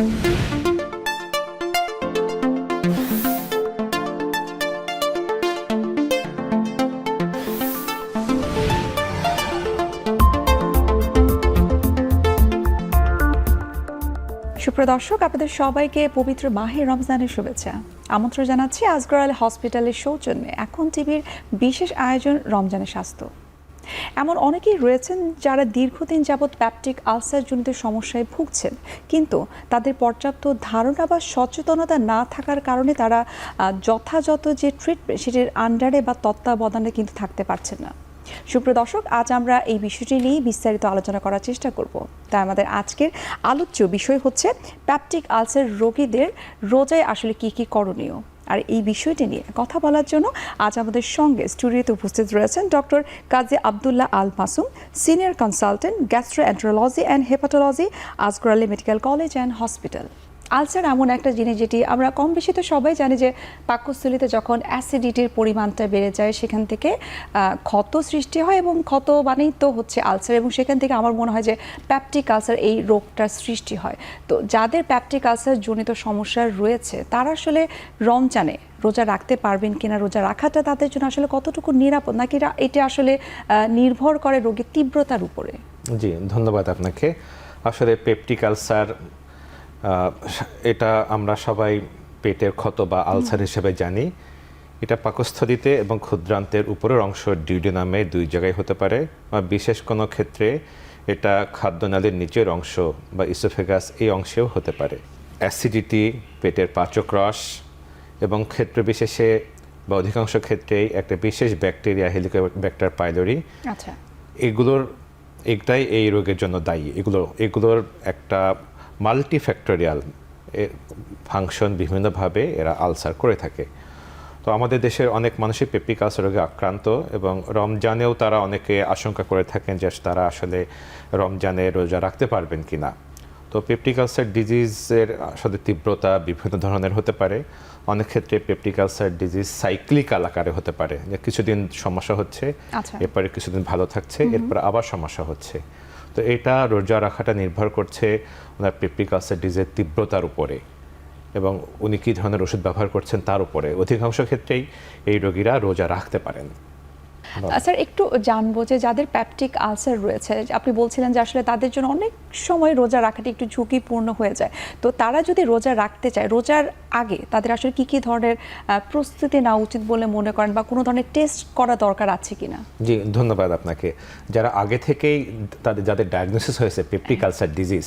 সুপ্রদর্শক আপনাদের সবাইকে পবিত্র মাহে রমজানের শুভেচ্ছা। আমন্ত্রণ জানাচ্ছি আজগর হসপিটালের সৌজন্যে এখন টিভির বিশেষ আয়োজন রমজানের স্বাস্থ্য। এমন অনেকেই রয়েছেন যারা দীর্ঘদিন যাবৎ প্যাপটিক আলসারজনিত সমস্যায় ভুগছেন। কিন্তু তাদের পর্যাপ্ত ধারণা বা সচেতনতা না থাকার কারণে তারা যথাযথ যে ট্রিটমেন্ট সেটির আন্ডারে বা তত্ত্বাবধানে কিন্তু থাকতে পারছেন না। সুপ্রিয় দর্শক, আজ আমরা এই বিষয়টি নিয়ে বিস্তারিত আলোচনা করার চেষ্টা করব। তাই আমাদের আজকের আলোচ্য বিষয় হচ্ছে প্যাপটিক আলসার রোগীদের রোজায় আসলে কি কি করণীয়? আর এই বিষয়টি নিয়ে কথা বলার জন্য আজ আমাদের সঙ্গে স্টুডিওতে উপস্থিত রয়েছেন doctor Kazi Abdullah Al Masum, senior consultant gastroenterology and hepatology, Azgar Ali medical college and hospital. Ulcer এমন একটা জিনিস যেটি আমরা কম বেশি তো সবাই জানি যে পাকস্থলিতে যখন অ্যাসিডিটির পরিমাণটা বেড়ে যায়, সেখান থেকে ক্ষত সৃষ্টি হয় এবং ক্ষত মানেই তো হচ্ছে আলসার এবং সেখান থেকে আমার মনে হয় যে প্যাপটিক আলসার এই রোগটার সৃষ্টি হয়। তো যাদের প্যাপটিক আলসার জনিত সমস্যা রয়েছে, তারা আসলে রমজানে রোজা রাখতে পারবেন কিনা, রোজা রাখাটা তাদের জন্য আসলে কতটুকু নিরাপদ, নাকি এটা- আসলে নির্ভর করে রোগের তীব্রতার উপরে? জি, ধন্যবাদ আপনাকে। আসলে পেপটিক আলসার এটা আমরা সবাই পেটের ক্ষত বা আলসার হিসেবে জানি। এটা পাকস্থলিতে এবং ক্ষুদ্রান্তের উপরের অংশ ডিউডিনামে দুই জায়গায় হতে পারে। বা বিশেষ কোনো ক্ষেত্রে এটা খাদ্যনালীর নিচের অংশ বা ইসোফেগাস এই অংশেও হতে পারে। অ্যাসিডিটি পেটের পাচক রস এবং ক্ষেত্র বিশেষে বা অধিকাংশ ক্ষেত্রেই একটা বিশেষ ব্যাকটেরিয়া হেলিকোব্যাক্টার পাইলোরি। আচ্ছা। এগুলোর একটাই এই রোগের জন্য দায়ী। এগুলো এগুলোর একটা মাল্টিফ্যাক্টোরিয়াল ফাংশন বিভিন্নভাবে এরা আলসার করে থাকে। তো আমাদের দেশের অনেক মানুষই পেপটিক আলসার রোগে আক্রান্ত এবং রমজানেও তারা অনেকে আশঙ্কা করে থাকেন যে তারা আসলে রমজানে রোজা রাখতে পারবেন কিনা। তো পেপটিক আলসার ডিজিজের আসলে তীব্রতা বিভিন্ন ধরনের হতে পারে। অনেক ক্ষেত্রে পেপটিক আলসার ডিজিজ সাইক্লিকাল আকারে হতে পারে। যে কিছুদিন সমস্যা হচ্ছে আচ্ছা। এরপরে কিছুদিন ভালো থাকছে এরপর আবার সমস্যা হচ্ছে। তো এটা রোজা রাখাটা নির্ভর করছে ওনার পেপ্রিক আলসার ডিজের তীব্রতার উপরে এবং উনি কী ধরনের ওষুধ ব্যবহার করছেন তার উপরে। অধিকাংশ ক্ষেত্রেই এই রোগীরা রোজা রাখতে পারেন। স্যার একটু জানব যে যাদের প্যাপটিক আলসার রয়েছে আপনি বলছিলেন যে আসলে তাদের জন্য অনেক সময় রোজা রাখাটা একটু ঝুঁকিপূর্ণ হয়ে যায়। তো তারা যদি রোজা রাখতে চায় রোজার আগে তাদের আসলে কি কি ধরনের প্রস্তুতি নেওয়া উচিত বলে মনে করেন বা কোনো ধরনের টেস্ট করা দরকার আছে কিনা? জি ধন্যবাদ আপনাকে। যারা আগে থেকেই তাদের যাদের ডায়াগনোসিস হয়েছে পেপটিক আলসার ডিজিজ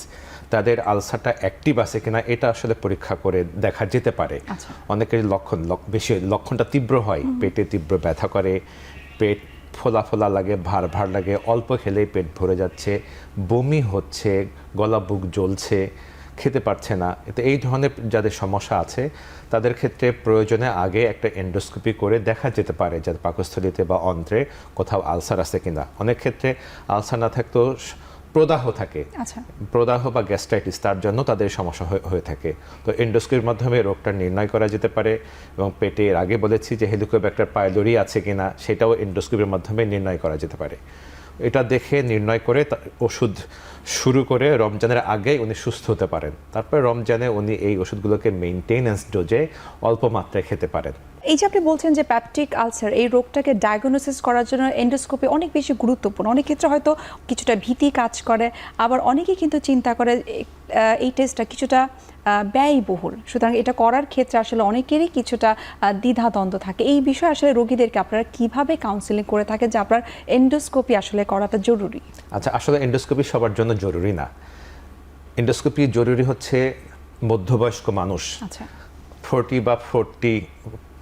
তাদের আলসারটা অ্যাক্টিভ আছে কিনা এটা আসলে পরীক্ষা করে দেখা যেতে পারে। আচ্ছা। অনেকের লক্ষণ লক- বেশি লক্ষণটা তীব্র হয় পেটে তীব্র ব্যথা করে পেট ফোলা ফোলা লাগে, ভার ভার লাগে, অল্প খেলেই পেট ভরে যাচ্ছে, বমি হচ্ছে, গলা বুক জ্বলছে, খেতে পারছে না। এতে এই ধরনের যাদের সমস্যা আছে, তাদের ক্ষেত্রে প্রয়োজনে আগে একটা এন্ডোস্কোপি করে দেখা যেতে পারে যাতে পাকস্থলিতে বা অন্ত্রে কোথাও আলসার আছে কিনা। অনেক ক্ষেত্রে আলসার না থাকতেও প্রদাহ থাকে। আচ্ছা। প্রদাহ বা গ্যাস্ট্রাইটিস তার জন্য তাদের সমস্যা হয়ে- হয়ে থাকে। তো এন্ডোস্কোপির মাধ্যমে রোগটা নির্ণয় করা যেতে পারে এবং পেটে এর আগে বলেছি যে হেলিকোব্যাক্টার পাইলোরি আছে কিনা সেটাও এন্ডোস্কোপির মাধ্যমে নির্ণয় করা যেতে পারে। এটা দেখে নির্ণয় করে ওষুধ শুরু করে রমজানের আগে উনি সুস্থ হতে পারেন। তারপরে রমজানে উনি এই ওষুধগুলোকে মেনটেনেন্স ডোজে অল্প মাত্রায় খেতে পারেন। এই যে আপনি বলছেন যে প্যাপটিক আলসার এই রোগটাকে ডায়াগনোসিস করার জন্য এন্ডোস্কোপি অনেক বেশি গুরুত্বপূর্ণ। অনেক ক্ষেত্রে হয়তো কিছুটা ভীতি কাজ করে আবার অনেকেই কিন্তু চিন্তা করে এই টেস্টটা কিছুটা ব্যয়বহুল। সুতরাং এটা করার ক্ষেত্রে আসলে অনেকেরই কিছুটা দ্বিধাদ্বন্দ্ব থাকে। এই বিষয়ে আসলে রোগীদেরকে আপনারা কীভাবে কাউন্সিলিং করে থাকেন যে আপনার এন্ডোস্কোপি আসলে করাটা জরুরি? আচ্ছা আসলে এন্ডোস্কোপি সবার জন্য জরুরি না। এন্ডোস্কোপি জরুরি হচ্ছে মধ্যবয়স্ক মানুষ। আচ্ছা। ফোরটি বা ফোরটি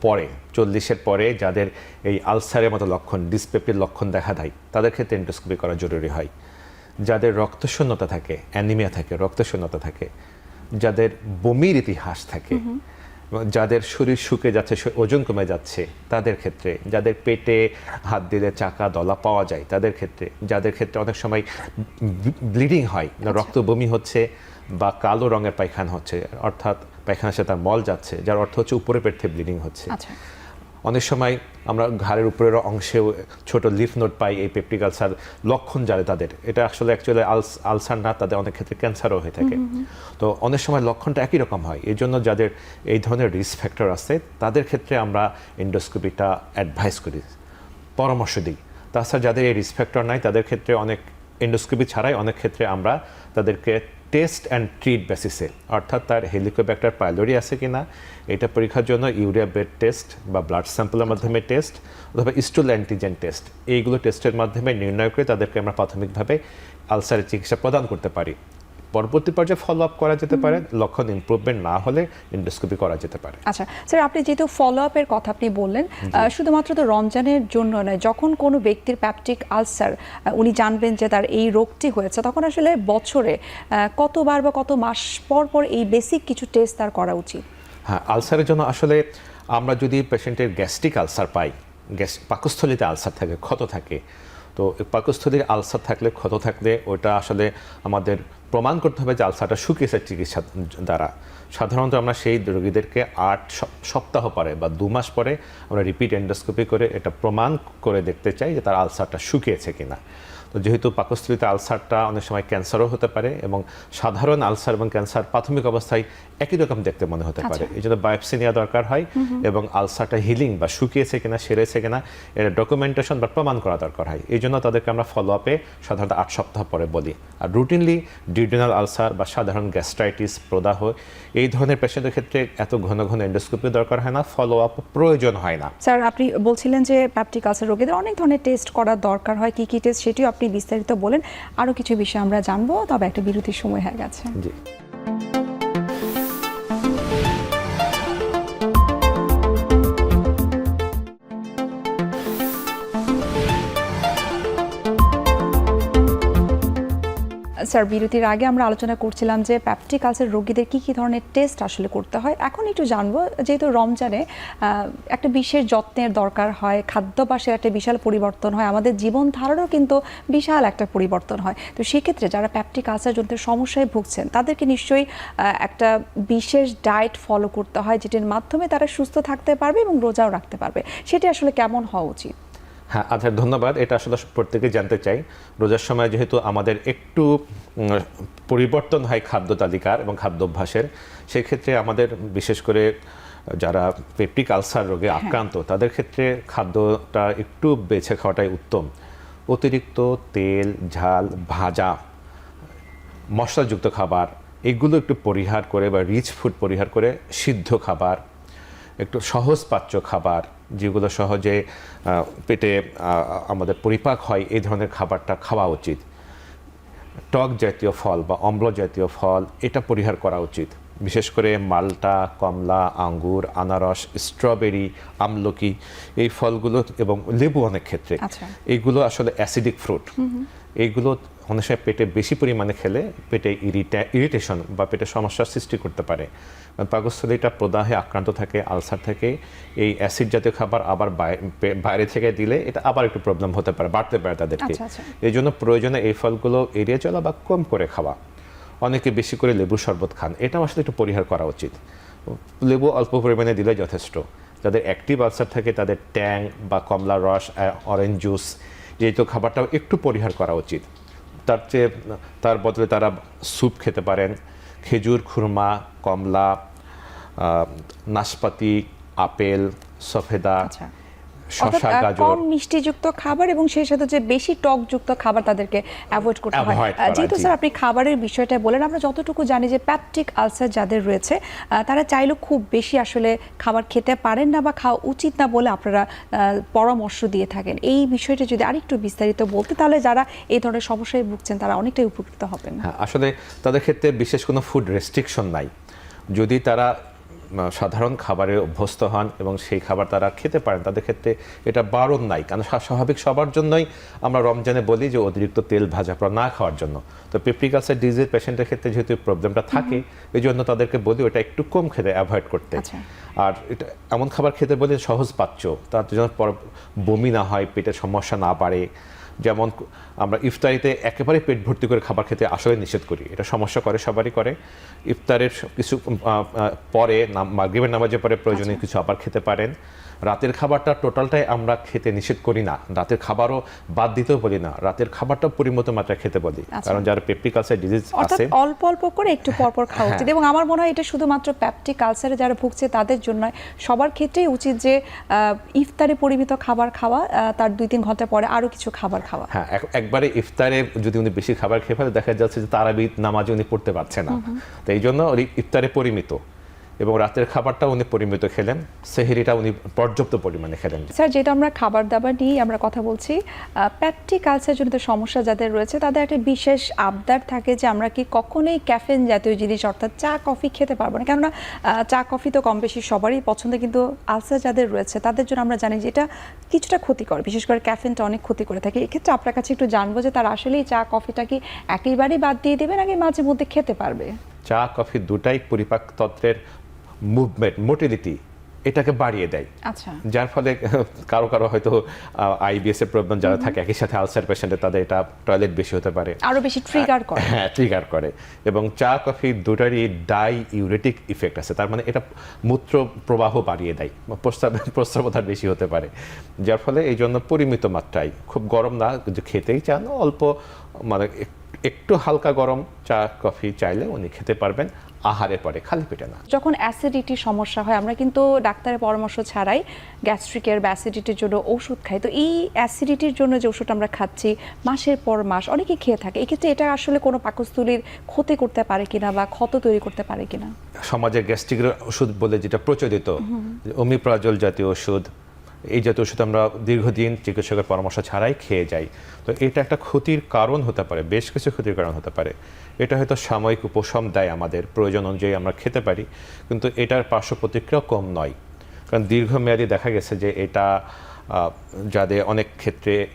পরে চল্লিশের পরে যাদের এই আলসারের মতো লক্ষণ ডিসপেপটির লক্ষণ দেখা দেয় তাদের ক্ষেত্রে এন্ডোস্কোপি করা জরুরি হয়। যাদের রক্তশূন্যতা থাকে অ্যানিমিয়া থাকে রক্তশূন্যতা থাকে যাদের বমির ইতিহাস থাকে যাদের শরীর শুকে যাচ্ছে ওজন কমে যাচ্ছে তাদের ক্ষেত্রে যাদের পেটে হাত দিলে চাকা দলা পাওয়া যায় তাদের ক্ষেত্রে যাদের ক্ষেত্রে অনেক সময় ব্লিডিং হয় রক্ত বমি হচ্ছে বা কালো রঙের পায়খানা হচ্ছে অর্থাৎ পায়খানার সাথে তার মল যাচ্ছে যার অর্থ হচ্ছে উপরে পেট থেকে ব্লিডিং হচ্ছে। আচ্ছা। অনেক সময় আমরা ঘাড়ের উপরের অংশেও ছোট লিফ নোট পাই এই পেপটিক আলসার লক্ষণ যারা তাদের এটা আসলে অ্যাকচুয়ালি আলস আলসার না তাদের অনেক ক্ষেত্রে ক্যান্সারও হয়ে থাকে। তো অনেক সময় লক্ষণটা একই রকম হয় এই জন্য যাদের এই ধরনের রিস্ক ফ্যাক্টর আছে তাদের ক্ষেত্রে আমরা এন্ডোস্কোপিটা অ্যাডভাইস করি পরামর্শ দিই। তাছাড়া যাদের এই রিস্ক ফ্যাক্টর নাই তাদের ক্ষেত্রে অনেক এন্ডোস্কোপি ছাড়াই অনেক ক্ষেত্রে আমরা তাদেরকে টেস্ট অ্যান্ড ট্রিট বেসিসে। অর্থাৎ তার হেলিকোব্যাক্টার পাইলোরি আছে কি না এটা পরীক্ষার জন্য ইউরিয়া বেড টেস্ট বা ব্লাড স্যাম্পলের মাধ্যমে টেস্ট অথবা স্টুল অ্যান্টিজেন টেস্ট এইগুলো টেস্টের মাধ্যমে নির্ণয় করে তাদেরকে আমরা প্রাথমিকভাবে আলসারের চিকিৎসা প্রদান করতে পারি। পরবর্তী পর্যায়ে ফলো আপ করা যেতে পারে লক্ষণ ইমপ্রুভমেন্ট না হলে এন্ডোস্কোপি করা যেতে পারে। আচ্ছা স্যার আপনি যেহেতু ফলো আপের কথা আপনি বললেন শুধুমাত্র তো রমজানের জন্য নয় যখন কোনো ব্যক্তির প্যাপটিক আলসার উনি জানবেন যে তার এই রোগটি হয়েছে তখন আসলে বছরে কতবার বা কত মাস পর পর এই বেসিক কিছু টেস্ট তার করা উচিত? হ্যাঁ আলসারের জন্য আসলে আমরা যদি পেশেন্টের গ্যাস্ট্রিক আলসার পাই গ্যাস পাকস্থলিতে আলসার থাকে ক্ষত থাকে তো পাকস্থলীর আলসার থাকলে ক্ষত থাকলে ওটা আসলে আমাদের প্রমাণ করতে হবে যে আলসারটা শুকিয়েছে চিকিৎসা দ্বারা। সাধারণত আমরা সেই রোগীদেরকে আট সপ্তাহ পরে বা দু মাস পরে আমরা রিপিট এন্ডোস্কোপি করে এটা প্রমাণ করে দেখতে চাই যে তার আলসারটা শুকিয়েছে কিনা। তো যেহেতু পাকস্থলিতে আলসারটা অনেক সময় ক্যান্সারও হতে পারে এবং সাধারণ আলসার এবং ক্যান্সার প্রাথমিক অবস্থায় একই রকম দেখতে মনে হতে পারে। এই জন্য বায়োপসি নেওয়া দরকার হয় এবং আলসারটা হিলিং বা শুকিয়েছে কিনা সেরেছে কিনা এর ডকুমেন্টেশন বা প্রমাণ করা দরকার হয়। এই জন্য তাদেরকে আমরা ফলো আপে সাধারণত আট সপ্তাহ পরে বলি। আর রুটিনলি ডিউডিনাল আলসার বা সাধারণ গ্যাস্ট্রাইটিস প্রদাহ এই ধরনের পেশেন্টের ক্ষেত্রে এত ঘন ঘন এন্ডোস্কোপি দরকার হয় না ফলো আপ প্রয়োজন হয় না। স্যার আপনি বলছিলেন যে প্যাপটিক আলসার রোগীদের অনেক ধরনের টেস্ট করার দরকার হয় কি কি টেস্ট সেটিও আপনি বিস্তারিত বলেন। আরও কিছু বিষয় আমরা জানব তবে একটা বিরতির সময় হয়ে গেছে। জি। স্যার বিরতির আগে আমরা আলোচনা করছিলাম যে প্যাপটিক আলসার রোগীদের কি কি ধরনের টেস্ট আসলে করতে হয়। এখন একটু জানব, যেহেতু রমজানে একটা বিশেষ যত্নের দরকার হয় খাদ্যাভ্যাসের একটা বিশাল পরিবর্তন হয়, আমাদের জীবনধারারও কিন্তু বিশাল একটা পরিবর্তন হয়। তো সেক্ষেত্রে যারা প্যাপটিক আলসার জনিত সমস্যায় ভুগছেন, তাদেরকে নিশ্চয়ই একটা বিশেষ ডায়েট ফলো করতে হয়, যেটির মাধ্যমে তারা সুস্থ থাকতে পারবে এবং রোজাও রাখতে পারবে। সেটি আসলে কেমন হওয়া উচিত? হ্যাঁ আচ্ছা ধন্যবাদ। এটা আসলে প্রত্যেকে জানতে চাই। রোজার সময় যেহেতু আমাদের একটু পরিবর্তন হয় খাদ্য তালিকার এবং খাদ্যাভ্যাসের সেক্ষেত্রে আমাদের বিশেষ করে যারা পেপটিক আলসার রোগে আক্রান্ত তাদের ক্ষেত্রে খাদ্যটা একটু বেছে খাওয়াটাই উত্তম। অতিরিক্ত তেল ঝাল ভাজা মশলাযুক্ত খাবার এগুলো একটু পরিহার করে বা রিচ ফুড পরিহার করে সিদ্ধ খাবার একটু সহজ পাচ্য খাবার যেগুলো সহজে পেটে আমাদের পরিপাক হয় এই ধরনের খাবারটা খাওয়া উচিত। টক জাতীয় ফল বা অম্ল জাতীয় ফল এটা পরিহার করা উচিত। বিশেষ করে মালটা কমলা আঙ্গুর আনারস স্ট্রবেরি আমলকি এই ফলগুলো এবং লেবু অনেক ক্ষেত্রে। আচ্ছা। এইগুলো আসলে অ্যাসিডিক ফ্রুট। এইগুলো অনেক সময় পেটে বেশি পরিমাণে খেলে পেটে ইরিটা ইরিটেশন বা পেটে সমস্যার সৃষ্টি করতে পারে। পাকস্থলীটা প্রদাহে আক্রান্ত থাকে আলসার থাকে। এই অ্যাসিড জাতীয় খাবার আবার বাইরে থেকে দিলে এটা আবার একটু প্রবলেম হতে পারে বাড়তে পারে তাদেরকে। আচ্ছা, আচ্ছা। এই জন্য প্রয়োজনে এই ফলগুলো এড়িয়ে চলা বা কম করে খাওয়া। অনেকে বেশি করে লেবু শরবত খান এটাও আসলে একটু পরিহার করা উচিত। লেবু অল্প পরিমাণে দিলে যথেষ্ট। যাদের অ্যাক্টিভ আলসার থাকে তাদের ট্যাং বা কমলা রস অরেঞ্জ জুস যেহেতু খাবারটাও একটু পরিহার করা উচিত। তার চেয়ে তার বদলে তারা স্যুপ খেতে পারেন। খেজুর খুরমা কমলা নাশপাতি আপেল সফেদা। শশা গাজর। কম মিষ্টিযুক্ত খাবার এবং সেই সাথে যে বেশি টকযুক্ত খাবার তাদেরকে অ্যাভয়েড করতে হয়। যেহেতু স্যার আপনি খাবারের বিষয়টা বলেন আমরা যতটুকু জানি যে প্যাপটিক আলসার যাদের রয়েছে তারা চাইলেও খুব বেশি আসলে খাবার খেতে পারেন না বা খাওয়া উচিত না বলে আপনারা পরামর্শ দিয়ে থাকেন। এই বিষয়টা যদি আরেকটু বিস্তারিত বলতে তাহলে যারা এই ধরনের সমস্যায় ভুগছেন তারা অনেকটাই উপকৃত হবেন। হ্যাঁ আসলে তাদের ক্ষেত্রে বিশেষ কোনো ফুড রেস্ট্রিকশন নাই। যদি তারা সাধারণ খাবারে অভ্যস্ত হন এবং সেই খাবার তারা খেতে পারেন। তাদের ক্ষেত্রে এটা বারণ নাই কারণ স্বা- স্বাভাবিক সবার জন্যই আমরা রমজানে বলি যে অতিরিক্ত তেল ভাজা পড়া না খাওয়ার জন্য। তো পেপ্রিকালসার ডিজিজ পেশেন্টের ক্ষেত্রে যেহেতু প্রবলেমটা থাকে এই জন্য তাদেরকে বলি ওটা একটু কম খেতে অ্যাভয়েড করতে। আচ্ছা। আর এটা এমন খাবার খেতে বলি সহজ পাচ্য তার জন্য পর বমি না হয় পেটের সমস্যা না বাড়ে। যেমন আমরা ইফতারিতে একেবারে পেট ভর্তি করে খাবার খেতে আসলে নিষেধ করি। এটা সমস্যা করে সবারই করে। ইফতারের কিছু পরে মাগরিবের নামাজের পরে প্রয়োজনীয় কিছু আবার খেতে পারেন। রাতের খাবারটা টোটালটাই আমরা খেতে নিষেধ করি না। রাতের খাবারও বাদ দিতেও বলি না। রাতের খাবারটা পরিমিত মাত্রায় খেতে বলি। আচ্ছা। কারণ যারা পেপটিক আলসার ডিজিজ আছে। অল্প অল্প করে একটু পরপর খাওয়া হ্যাঁ। উচিত এবং আমার মনে হয় এটা শুধুমাত্র প্যাপটিক কালচারে যারা ভুগছে তাদের জন্য সবার ক্ষেত্রেই উচিত যে ইফতারে পরিমিত খাবার খাওয়া তার দুই তিন ঘণ্টা পরে আরও কিছু খাবার খাওয়া। হ্যাঁ এক- একবারে ইফতারে যদি উনি বেশি খাবার খেয়ে ফেলে দেখা যাচ্ছে যে তারাবি নামাজ উনি পড়তে পারছে না। তো এই জন্য ইফতারে পরিমিত। এবং রাতের খাবারটা উনি পরিমিত খেলেন সেহেরিটা উনি পর্যাপ্ত পরিমাণে খেলেন। স্যার যেটা আমরা খাবার দাবার নিয়ে আমরা কথা বলছি প্যাপটিক কালচার জনিত সমস্যা যাদের রয়েছে তাদের একটা বিশেষ আবদার থাকে যে আমরা কি কখনোই ক্যাফেন জাতীয় জিনিস অর্থাৎ চা কফি খেতে পারব না। কেননা চা কফি তো কম বেশি সবারই পছন্দ কিন্তু আলসার যাদের রয়েছে তাদের জন্য আমরা জানি যে এটা কিছুটা ক্ষতিকর। বিশেষ করে ক্যাফেনটা অনেক ক্ষতি করে থাকে। এক্ষেত্রে আপনার কাছে একটু জানব যে তারা আসলেই চা কফিটা কি একেবারেই বাদ দিয়ে দেবে নাকি মাঝে মধ্যে খেতে পারবে? চা কফি দুটাই পরিপাক তন্ত্রের মুভমেন্ট মোটিলিটি এটাকে বাড়িয়ে দেয়। আচ্ছা। যার ফলে কারও কারও হয়তো আইবিএস এর প্রবলেম যারা থাকে একই সাথে আলসার পেশেন্টে তাদের এটা টয়লেট বেশি হতে পারে। আরও বেশি ট্রিগার করে। হ্যাঁ ট্রিগার করে। এবং চা কফি দুটারই ডাই ইউরেটিক ইফেক্ট আছে। তার মানে এটা মূত্র প্রবাহ বাড়িয়ে দেয়। প্রস্রাব প্রস্রাবতা বেশি হতে পারে। যার ফলে এই জন্য পরিমিত মাত্রায় খুব গরম না যে খেতেই চান অল্প মানে এক- একটু হালকা গরম চা কফি চাইলে উনি খেতে পারবেন। আহারের পরে খালি পেটে না। যখন অ্যাসিডিটির সমস্যা হয় আমরা কিন্তু ডাক্তারের পরামর্শ ছাড়াই গ্যাস্ট্রিকের বা অ্যাসিডিটির জন্য ওষুধ খাই। তো এই অ্যাসিডিটির জন্য যে ওষুধ আমরা খাচ্ছি মাসের পর মাস অনেকে খেয়ে থাকে। এক্ষেত্রে এটা আসলে কোনো পাকস্থলীর ক্ষতি করতে পারে কিনা বা ক্ষত তৈরি করতে পারে কিনা? সমাজের গ্যাস্ট্রিকের ওষুধ বলে যেটা প্রচলিত অমিপ্রাজল জাতীয় ওষুধ এই জাতীয় ওষুধ আমরা দীর্ঘদিন চিকিৎসকের পরামর্শ ছাড়াই খেয়ে যাই। তো এটা একটা ক্ষতির কারণ হতে পারে, বেশ কিছু ক্ষতির কারণ হতে পারে। এটা হয়তো সাময়িক উপশম দেয় আমাদের, প্রয়োজন অনুযায়ী আমরা খেতে পারি, কিন্তু এটার পার্শ্ব প্রতিক্রিয়া কম নয়। কারণ দীর্ঘমেয়াদী দেখা গেছে যে এটা যাদের অনেক ক্ষেত্রে,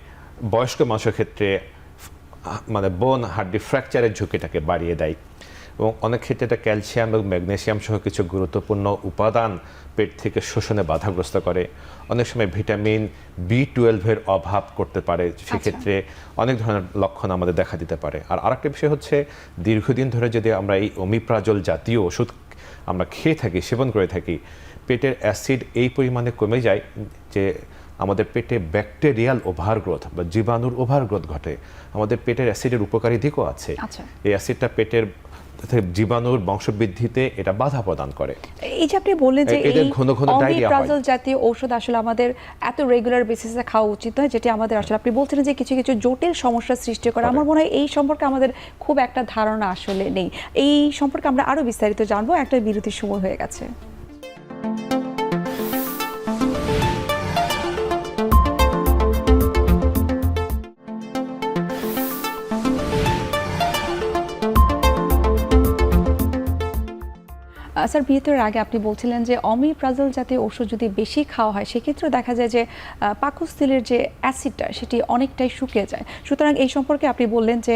বয়স্ক মানুষের ক্ষেত্রে মানে বোন হাড্ডি ফ্র্যাকচারের ঝুঁকিটাকে বাড়িয়ে দেয়। এবং অনেক ক্ষেত্রে এটা ক্যালসিয়াম এবং ম্যাগনেসিয়াম সহ কিছু গুরুত্বপূর্ণ উপাদান পেট থেকে শোষণে বাধাগ্রস্ত করে। অনেক সময় ভিটামিন বি টুয়েলভের অভাব করতে পারে সেক্ষেত্রে অনেক ধরনের লক্ষণ আমাদের দেখা দিতে পারে। আর আরেকটা বিষয় হচ্ছে দীর্ঘদিন ধরে যদি আমরা এই অমিপ্রাজল জাতীয় ওষুধ আমরা খেয়ে থাকি সেবন করে থাকি পেটের অ্যাসিড এই পরিমাণে কমে যায় যে আমাদের পেটে ব্যাকটেরিয়াল ওভারগ্রোথ বা জীবাণুর ওভারগ্রোথ ঘটে। আমাদের পেটের অ্যাসিডের উপকারী দিকও আছে। আচ্ছা। এই অ্যাসিডটা পেটের জীবাণুর বংশবৃদ্ধিতে এটা বাধা প্রদান করে। এই যে আপনি বললেন যে এই ঘন ঘন ডায়রিয়া। অমিপ্রাজল জাতীয় ঔষধ আসলে আমাদের এত রেগুলার বেসিসে খাওয়া উচিত নয় যেটি আমাদের আসলে আপনি বলছিলেন যে কিছু কিছু জটিল সমস্যা সৃষ্টি করে। আমার মনে হয় এই সম্পর্কে আমাদের খুব একটা ধারণা আসলে নেই। এই সম্পর্কে আমরা আরও বিস্তারিত জানব। একটা বিরতির সময় হয়ে গেছে। স্যার বিরতির আগে আপনি বলছিলেন যে অমি অমিপ্রাজল জাতীয় ওষুধ যদি বেশি খাওয়া হয় সেক্ষেত্রে দেখা যায় যে পাকস্থলীর যে অ্যাসিডটা, সেটি অনেকটাই শুকিয়ে যায়। সুতরাং এই সম্পর্কে আপনি বললেন যে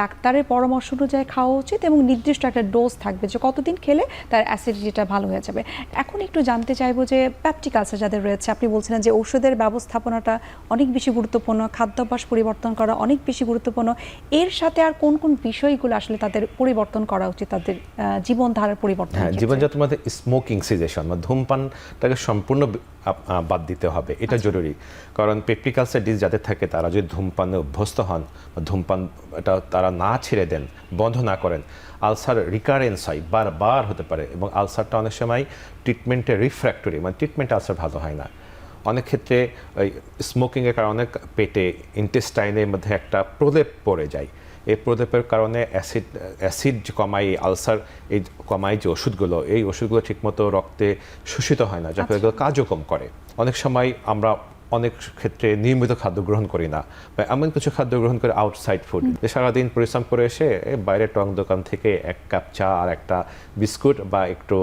ডাক্তারের পরামর্শ অনুযায়ী খাওয়া উচিত এবং নির্দিষ্ট একটা ডোজ থাকবে যে কতদিন খেলে তার অ্যাসিডিটিটা ভালো হয়ে যাবে। এখন একটু জানতে চাইব যে, প্যাপটিক আলসার যাদের রয়েছে, আপনি বলছিলেন যে ওষুধের ব্যবস্থাপনাটা অনেক বেশি গুরুত্বপূর্ণ, খাদ্যাভ্যাস পরিবর্তন করা অনেক বেশি গুরুত্বপূর্ণ। এর সাথে আর কোন কোন বিষয়গুলো আসলে তাদের পরিবর্তন করা উচিত, তাদের জীবনধারার পরিবর্তন? জীবনযাত্রার মধ্যে স্মোকিং সিজেশন বা ধূমপানটাকে সম্পূর্ণ বাদ দিতে হবে। এটা জরুরি। কারণ পেপটিকালসার ডিজ যাদের থাকে তারা যদি ধূমপানে অভ্যস্ত হন বা ধূমপান এটা তারা না ছেড়ে দেন বন্ধ না করেন আলসার রিকারেন্স হয় বারবার হতে পারে। এবং আলসারটা অনেক সময় ট্রিটমেন্টে রিফ্র্যাক্টরি মানে ট্রিটমেন্ট আলসার ভালো হয় না। অনেক ক্ষেত্রে ওই স্মোকিংয়ের কারণে পেটে ইন্টেস্টাইনের মধ্যে একটা প্রলেপ পড়ে যায়। এই প্রদেপের কারণে অ্যাসিড অ্যাসিড এই আলসার এই কমাই যে ওষুধগুলো এই ওষুধগুলো ঠিকমতো রক্তে শোষিত হয় না যার ফলে এগুলো কাজও কম করে। অনেক সময় আমরা অনেক ক্ষেত্রে নিয়মিত খাদ্য গ্রহণ করি না বা এমন কিছু খাদ্য গ্রহণ করে আউটসাইড ফুড সারাদিন পরিশ্রম করে এসে এই বাইরের টং দোকান থেকে এক কাপ চা আর একটা বিস্কুট বা একটু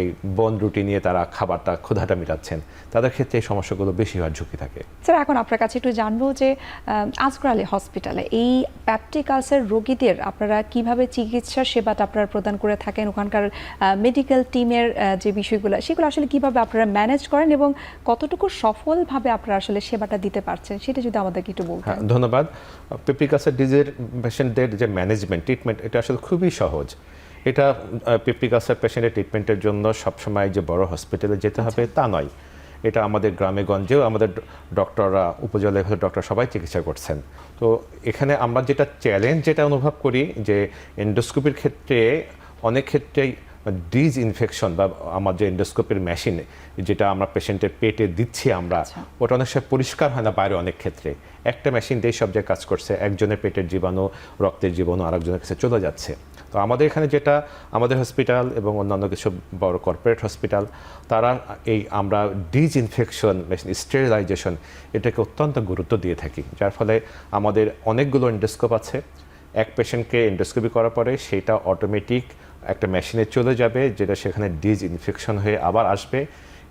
এই বন রুটি নিয়ে তারা খাবারটা ক্ষুধাটা মেটাচ্ছেন। তাদের ক্ষেত্রে এই সমস্যাগুলো বেশি হওয়ার ঝুঁকি থাকে। স্যার এখন আপনার কাছে একটু জানব যে আজগর আলী হসপিটালে এই প্যাপটিক আলসার রোগীদের আপনারা কীভাবে চিকিৎসা সেবাটা আপনারা প্রদান করে থাকেন? ওখানকার মেডিকেল টিমের যে বিষয়গুলো সেগুলো আসলে কীভাবে আপনারা ম্যানেজ করেন এবং কতটুকু সফলভাবে আপনারা আসলে সেবাটা দিতে পারছেন, সেটা যদি আমাদেরকে একটু বলতেন। হ্যাঁ ধন্যবাদ। পেপটিক আলসার ডিজিজের পেশেন্টদের যে ম্যানেজমেন্ট ট্রিটমেন্ট এটা আসলে খুবই সহজ। এটা পেপটিক আলসার পেশেন্টের ট্রিটমেন্টের জন্য সবসময় যে বড় হসপিটালে যেতে হবে, তা নয়। এটা আমাদের গ্রামে গঞ্জেও আমাদের ডক্টররা উপজেলা লেভেলের ডক্টর সবাই চিকিৎসা করছেন। তো এখানে আমরা যেটা চ্যালেঞ্জ যেটা অনুভব করি, যে এন্ডোস্কোপির ক্ষেত্রে অনেক ক্ষেত্রেই ডিজ ইনফেকশন বা আমার যে এন্ডোস্কোপির মেশিন যেটা আমরা পেশেন্টের পেটে দিচ্ছি আমরা আচ্ছা। ওটা অনেক সময় পরিষ্কার হয় না বাইরে অনেক ক্ষেত্রে। একটা মেশিন দিয়ে সব জায়গায় কাজ করছে একজনের পেটের জীবাণু রক্তের জীবাণু আরেকজনের কাছে চলে যাচ্ছে। তো আমাদের এখানে যেটা আমাদের হসপিটাল এবং অন্যান্য কিছু বড় কর্পোরেট হসপিটাল তারা এই আমরা ডিজ ইনফেকশন মেশিন স্টেরিলাইজেশন এটাকে অত্যন্ত গুরুত্ব দিয়ে থাকি। যার ফলে আমাদের অনেকগুলো এন্ডোস্কোপ আছে। এক পেশেন্টকে এন্ডোস্কোপি করার পরে সেটা অটোমেটিক একটা মেশিনে চলে যাবে যেটা সেখানে ডিজ ইনফেকশন হয়ে আবার আসবে।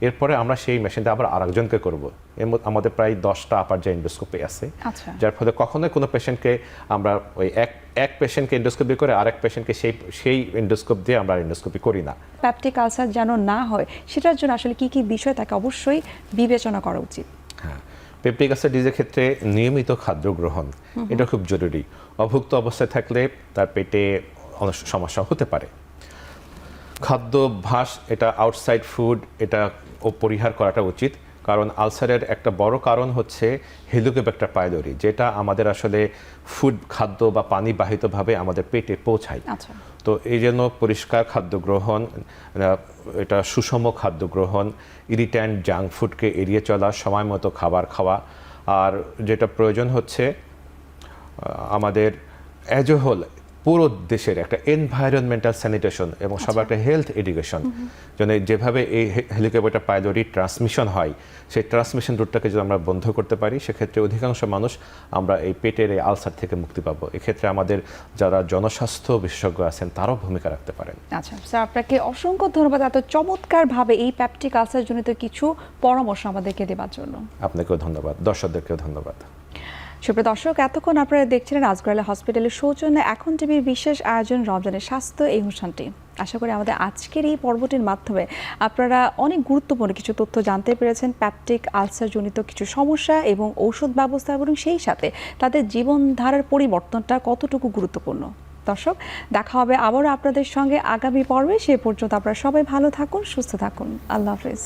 এরপরে আমরা সেই মেশিনটা আবার আরেকজনকে করব। এর মধ্যে আমাদের প্রায় দশটা আপার যে এন্ডোস্কোপি আছে। আচ্ছা। যার ফলে কখনোই কোনো পেশেন্টকে আমরা ওই এক এক পেশেন্টকে এন্ডোস্কোপি করে আরেক পেশেন্টকে সেই সেই এন্ডোস্কোপ দিয়ে আমরা এন্ডোস্কোপি করি না। প্যাপটিক আলসার যেন না হয় সেটার জন্য আসলে কি কি বিষয় তাকে অবশ্যই বিবেচনা করা উচিত? হ্যাঁ পেপটিক অ্যাসিড ডিজের ক্ষেত্রে নিয়মিত খাদ্য গ্রহণ এটা খুব জরুরি। অভুক্ত অবস্থায় থাকলে তার পেটে সমস্যা হতে পারে। খাদ্যাভ্যাস এটা আউটসাইড ফুড এটা ও পরিহার করাটা উচিত। কারণ আলসারের একটা বড় কারণ হচ্ছে হেলিকোব্যাক্টার পাইলোরি যেটা আমাদের আসলে ফুড খাদ্য বা পানি বাহিতভাবে আমাদের পেটে পৌঁছায়। আচ্ছা। তো এই জন্য পরিষ্কার খাদ্য গ্রহণ এটা সুষম খাদ্য গ্রহণ ইরিট্যান্ট জাঙ্ক ফুডকে এড়িয়ে চলা সময় মতো খাবার খাওয়া। আর যেটা প্রয়োজন হচ্ছে আমাদের অ্যাজ এ হোল পুরো দেশের একটা এনভায়রনমেন্টাল স্যানিটেশন এবং সবার একটা হেলথ এডুকেশন যেন যেভাবে এই হেলিকপ্টার পাইলরি ট্রান্সমিশন হয় সেই ট্রান্সমিশন রুটটাকে যদি আমরা বন্ধ করতে পারি সেক্ষেত্রে অধিকাংশ মানুষ আমরা এই পেটের এই আলসার থেকে মুক্তি পাবো। এক্ষেত্রে আমাদের যারা জনস্বাস্থ্য বিশেষজ্ঞ আছেন তারাও ভূমিকা রাখতে পারেন। আচ্ছা স্যার আপনাকে অসংখ্য ধন্যবাদ। এত চমৎকারভাবে এই প্যাপটিক আলসার জনিত কিছু পরামর্শ আমাদেরকে দেওয়ার জন্য। আপনাকেও ধন্যবাদ। দর্শকদেরকেও ধন্যবাদ। সুপ্রিয় দর্শক, এতক্ষণ আপনারা দেখছিলেন আজগরালা হসপিটালের সৌজন্য এখন টিভির বিশেষ আয়োজন রমজানের স্বাস্থ্য এই অনুষ্ঠানটি। আশা করি আমাদের আজকের এই পর্বটির মাধ্যমে আপনারা অনেক গুরুত্বপূর্ণ কিছু তথ্য জানতে পেরেছেন, প্যাপটিক আলসার জনিত কিছু সমস্যা এবং ঔষধ ব্যবস্থা এবং সেই সাথে তাদের জীবনধারার পরিবর্তনটা কতটুকু গুরুত্বপূর্ণ। দর্শক, দেখা হবে আবারও আপনাদের সঙ্গে আগামী পর্বে। সে পর্যন্ত আপনারা সবাই ভালো থাকুন, সুস্থ থাকুন। আল্লাহ হাফেজ।